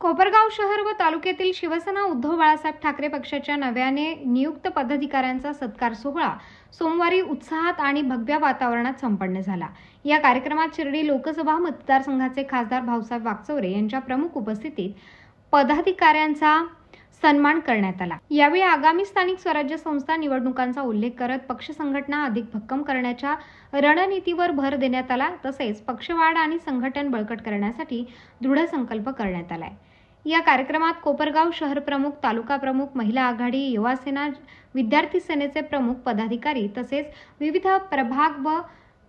कोपरगाव शहर व तालुक्यातील शिवसेना उद्धव बाळासाहेब ठाकरे पक्षाच्या नव्याने नियुक्त पदाधिकाऱ्यांचा सत्कार सोहळा सोमवारी उत्साहात आणि भगव्या वातावरणात संपन्न झाला. या कार्यक्रमात शिर्डी लोकसभा मतदारसंघाचे खासदार भाऊसाहेब वागचौरे यांच्या प्रमुख उपस्थितीत पदाधिकाऱ्यांचा सन्मान करण्यात आला. यावेळी आगामी स्थानिक स्वराज्य संस्था निवडणुकांचा उल्लेख करत पक्ष संघटना अधिक भक्कम करण्याच्या रणनीतीवर भर देण्यात आला तसेच पक्षवाढ आणि संघटन बळकट करण्यासाठी दृढ संकल्प करण्यात आलाय. या कार्यक्रमात कोपरगाव शहर प्रमुख तालुका प्रमुख महिला आघाडी युवा सेना विद्यार्थी सेनेचे प्रमुख पदाधिकारी तसेच विविध प्रभाग व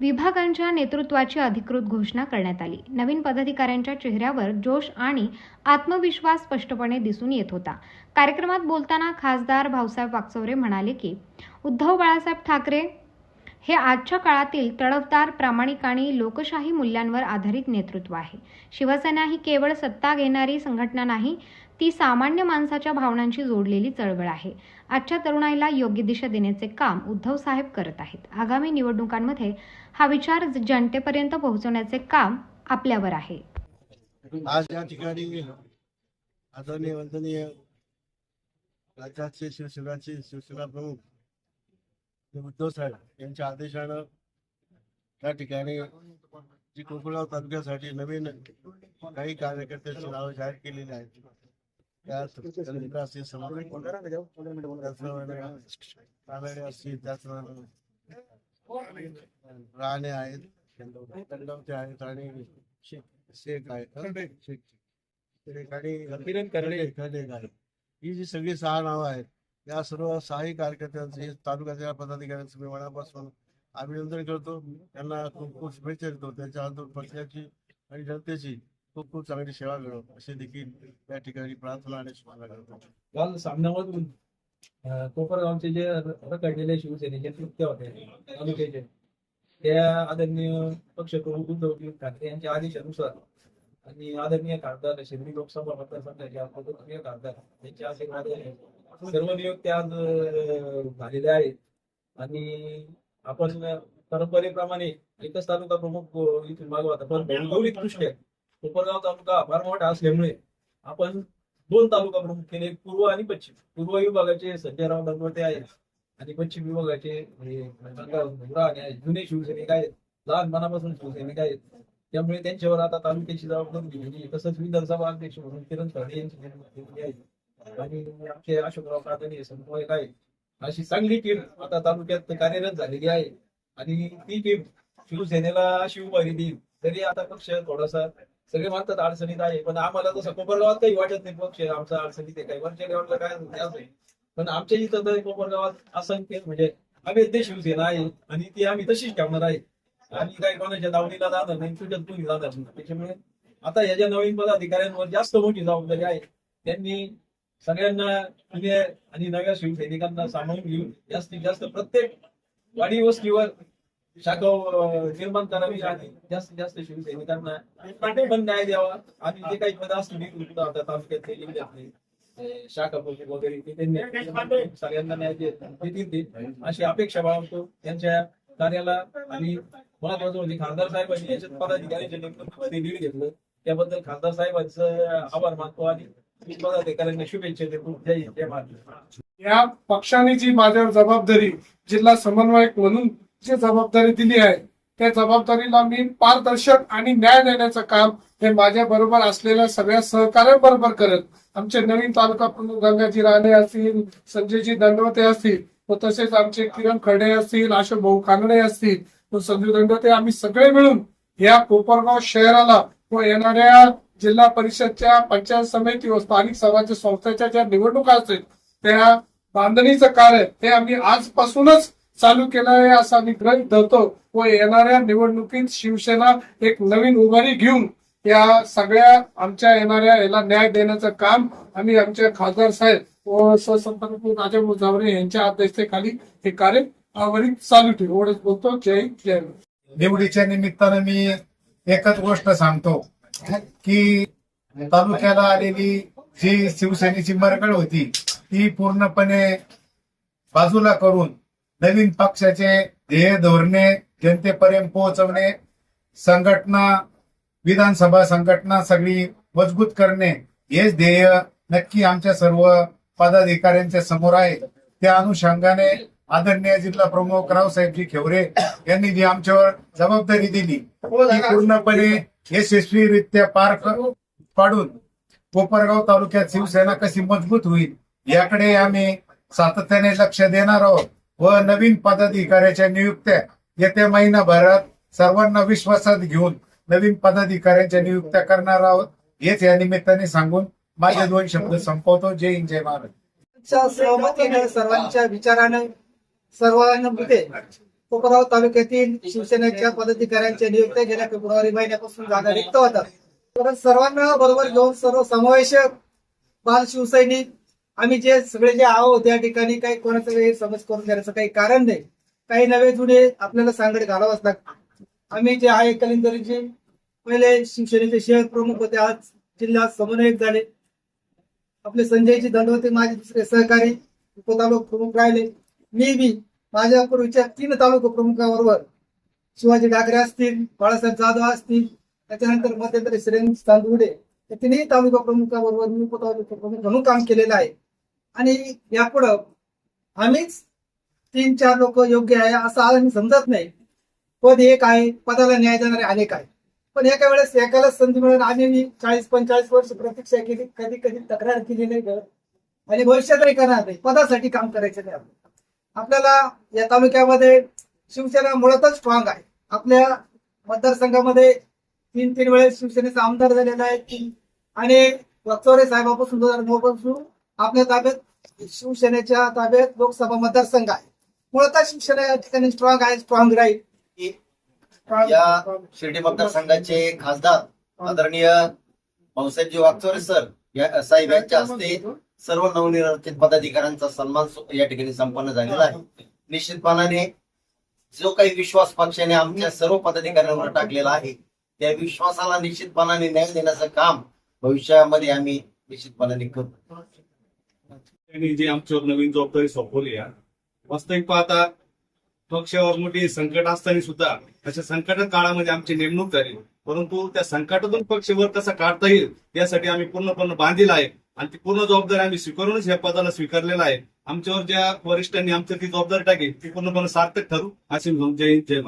विभागांच्या नेतृत्वाची अधिकृत घोषणा करण्यात आली. नवीन पदाधिकाऱ्यांच्या चेहऱ्यावर जोश आणि आत्मविश्वास स्पष्टपणे दिसून येत होता. कार्यक्रमात बोलताना खासदार भाऊसाहेब वाकचौरे म्हणाले की उद्धव बाळासाहेब ठाकरे हे आजच्या काळातील तडफदार प्रामाणिक आणि लोकशाही मूल्यांवर आधारित नेतृत्व आहे. शिवसेना ही केवळ सत्ता घेणारी संघटना नाही ती सामान्य माणसाच्या भावनांशी जोडलेली चळवळ आहे. आजच्या तरुणाईला योग्य दिशा देण्याचे काम उद्धव साहेब करत आहेत. आगामी निवडणुकांमध्ये हा विचार जनतेपर्यंत पोहोचवण्याचे काम आपल्यावर आहे. आज या ठिकाणी आदरणीय वंदनीय राज्याचे शिवसेनाचे शिवसेना प्रमुख उद्धव साहेब यांच्या आदेशानं त्या ठिकाणी जी कोकणाव तालुक्यासाठी नवीन काही कार्यकर्त्यांची नावं जाहीर केलेली आहेत. असतील असतील त्याचप्रमाणे राणे आहेत आणि शेख आहेत. शेख. ही जी सगळी सहा नावं आहेत या सर्व सहाही कार्यकर्त्यांचे तालुक्याच्या पदाधिकाऱ्यांचं मी मनापासून अभिनंदन करतो. त्यांना खूप खूप शुभेच्छा देतो. त्यांच्या हातून पक्षाची आणि जनतेची खूप खूप चांगली सेवा मिळो असे देखील या ठिकाणी प्रार्थना आणि शुभेच्छा करतो. काल सामन्यामधून कोपरगावचे जे रखडलेले शिवसेनेचे नृत्य होते तालुक्याचे त्या आदरणीय पक्षप्रमुख उद्धव ठाकरे यांच्या आदेशानुसार आणि आदरणीय खासदार शिर्डी लोकसभा मतदारसंघाचे पदवीय खासदार यांच्या आशीर्वादाने म्हणजे- सर्व नियुक्त्या आज झालेल्या आहेत. आणि आपण परंपरेप्रमाणे एकच तालुका प्रमुख अं, इथून मागवा पण भौगोलिक दृष्ट्या कोपरगाव तालुका फार मोठा असल्यामुळे आपण दोन तालुका प्रमुख केले पूर्व आणि पश्चिम. पूर्व विभागाचे संजयराव दंडवते आहेत आणि पश्चिम विभागाचे जुने शिवसैनिक आहेत. लहानपणापासून शिवसैनिक आहेत. त्यामुळे त्यांच्यावर आता तालुक्याची जबाबदारी घेतली तसंच विधानसभा अध्यक्ष म्हणून किरण खडे यांची आहे. आणि आमचे अशोकराव कादणी हे समन्वयक अशी चांगली टीम आता तालुक्यात कार्यरत झालेली आहे. आणि ती टीम शिवसेनेला अशी उभारी देईल. तरी आता पक्ष थोडासा सगळे म्हणतात अडचणीत आहे पण आम्हाला तसं कोपरगावात काही वाटत नाही पक्ष. आमचा अडचणीत आहे काही. वरच्या लेवलला काय पण आमच्या इथं तर कोपरगावात असंख्य म्हणजे अवैध शिवसेना आहे. आणि ती आम्ही तशीच ठेवणार आहे. आणि काही कोणाच्या दावणीला जाणार नाही तुझ्यात तुम्ही जाणार नाही. त्याच्यामुळे आता याच्या नवीन पदाधिकाऱ्यांवर जास्त मोठी जबाबदारी आहे त्यांनी सगळ्यांना जुन्या आणि नव्या शिवसैनिकांना सामावून घेऊन जास्तीत जास्त प्रत्येक वाडी वस्तीवर शाखा निर्माण करावी आणि जास्तीत जास्त शिवसैनिकांना पण न्याय द्यावा. आणि जे काही पद असतील आता तालुक्यातले जिल्ह्यातले शाखा प्रमुख वगैरे त्यांनी सगळ्यांना न्याय देत- देतील. ते अशी अपेक्षा बाळगतो. त्यांच्या कार्याला आणि महत्वाचं म्हणजे खासदार साहेबांनी याच्यात पदाधिकाऱ्यांच्या नेमणुकीमध्ये लीड घेतलं. त्याबद्दल खासदार साहेबांचं आभार मानतो आणि या पक्षाने जी माझ्यावर जबाबदारी जिल्हा समन्वयक म्हणून जी जबाबदारी दिली आहे त्या जबाबदारीला मी पारदर्शक आणि न्याय देण्याचं काम हे माझ्या बरोबर असलेल्या सगळ्या सहकार्यांबरोबर करत आमचे नवीन तालुका प्रमुख गंगाजी राणे असतील संजयजी दंडवते असतील व तसेच आमचे किरण खडे असतील अशोक भाऊ कानडे असतील व संजू दंडवते आम्ही सगळे मिळून या कोपरगाव शहराला व येणाऱ्या जिल्हा परिषदच्या पंचायत समिती व स्थानिक स्वराज्य संस्थेच्या ज्या निवडणुका असतील त्या बांधणीचं कार्य हे आम्ही आजपासूनच चालू केलं आहे असं आम्ही ग्रंथ धरतो व येणाऱ्या निवडणुकीत शिवसेना एक नवीन उभारी घेऊन या सगळ्या आमच्या येणाऱ्या याला न्याय देण्याचं काम आम्ही आमच्या खासदार साहेब व सहसंपर्क राजा जावरे यांच्या अध्यक्षतेखाली हे कार्य आवरीत चालू ठेवू. एवढंच बोलतो. जय जय निवडीच्या निमित्तानं मी एकच गोष्ट सांगतो. की तालुक्याला आलेली जी शिवसेनेची मरगळ होती ती पूर्णपणे बाजूला करून नवीन पक्षाचे ध्येय धोरणे जनतेपर्यंत पोहोचवणे संघटना विधानसभा संघटना सगळी मजबूत करणे हेच ध्येय नक्की आमच्या सर्व पदाधिकाऱ्यांच्या समोर आहे. त्या अनुषंगाने आदरणीय जिल्हा प्रमुख रावसाहेबजी खेवरे यांनी जी आमच्यावर जबाबदारी दिली पूर्णपणे यशस्वीरित्या पार पाडून कोपरगाव तालुक्यात शिवसेना कशी मजबूत होईल याकडे आम्ही सातत्याने लक्ष देणार आहोत व नवीन पदाधिकाऱ्याच्या नियुक्त्या येत्या महिनाभरात सर्वांना विश्वासात घेऊन नवीन पदाधिकाऱ्यांच्या नियुक्त्या करणार आहोत. हेच या निमित्ताने सांगून माझे दोन शब्द संपवतो. जय हिंद जय महाराज सहमतीने सर्वांच्या विचाराने सर्वांना कोपराव तालुक्यातील शिवसेनेच्या पदाधिकाऱ्यांच्या नियुक्त्या गेल्या फेब्रुवारी महिन्यापासून जागा रिक्त होतात. तर सर्वांना बरोबर घेऊन सर्व समावेशक बाल शिवसैनिक आम्ही जे सगळे जे आहोत त्या ठिकाणी काही कोणाचं काही समज करून घेण्याचं काही कारण नाही. काही नवे जुने आपल्याला सांगड घालावंच लागतं. आम्ही जे आहे कलिंदरीचे पहिले शिवसेनेचे शहर प्रमुख होते आज जिल्ह्यात समन्वयक झाले. आपले संजयजी दंडवते माझे दुसरे सहकारी उपतालुक प्रमुख राहिले. मी बी माझ्या पूर्वीच्या तीन तालुका प्रमुखाबरोबर शिवाजी ठाकरे असतील बाळासाहेब जाधव असतील त्याच्यानंतर मध्यंतरी श्रेणी चांदुडे या तिन्ही तालुका प्रमुखाबरोबर मी उपतालुका प्रमुख म्हणून काम केलेलं आहे. आणि यापुढं आम्हीच तीन चार लोक योग्य आहे असं आम्ही समजत नाही. पद एक आहे पदाला न्याय देणारे अनेक आहे. पण एका वेळेस एकालाच संधी मिळून आम्ही चाळीस पंचेचाळीस वर्ष प्रतीक्षा केली कधी कधी तक्रार केली नाही आणि भविष्यातही करणार नाही. पदासाठी काम करायचं नाही आपण आपल्याला या तालुक्यामध्ये शिवसेना मुळातच स्ट्रॉंग आहे. आपल्या मतदारसंघामध्ये तीन तीन वेळेस शिवसेनेचा आमदार झालेला आहे. आणि वक्तोरे साहेबापासून दोन हजार नऊ पासून आपल्या ताब्यात शिवसेनेच्या ताब्यात लोकसभा मतदारसंघ आहे. मुळातच शिवसेना या ठिकाणी स्ट्रॉंग आहे स्ट्रॉंग राहील. या शिर्डी मतदारसंघाचे खासदार आदरणीय भाऊसाहेबजी वागचोरे सर या साहेब यांच्या हस्ते सर्व नवनिर्वाचित पदाधिकाऱ्यांचा सन्मान या ठिकाणी संपन्न झालेला आहे. निश्चितपणाने जो काही विश्वास पक्षाने आमच्या सर्व पदाधिकाऱ्यांवर टाकलेला आहे त्या विश्वासाला निश्चितपणाने न्याय देण्याचं काम भविष्यामध्ये आम्ही निश्चितपणाने करू. त्यांनी जी आमच्यावर नवीन जबाबदारी सोपवली आहे वास्तविक पाहता पक्षावर मोठी संकट असताना सुद्धा अशा संकट काळामध्ये आमची नेमणूक झाली. परंतु त्या संकटातून पक्षवर कसा काढता येईल यासाठी आम्ही पूर्णपणे बांधील आहे. आणि ती पूर्ण जबाबदारी आम्ही स्वीकारूनच या पदाला स्वीकारलेला आहे. आमच्यावर ज्या वरिष्ठांनी आमच्या ती जबाबदारी टाकली ती पूर्णपणे सार्थक ठरू. अशी जय जय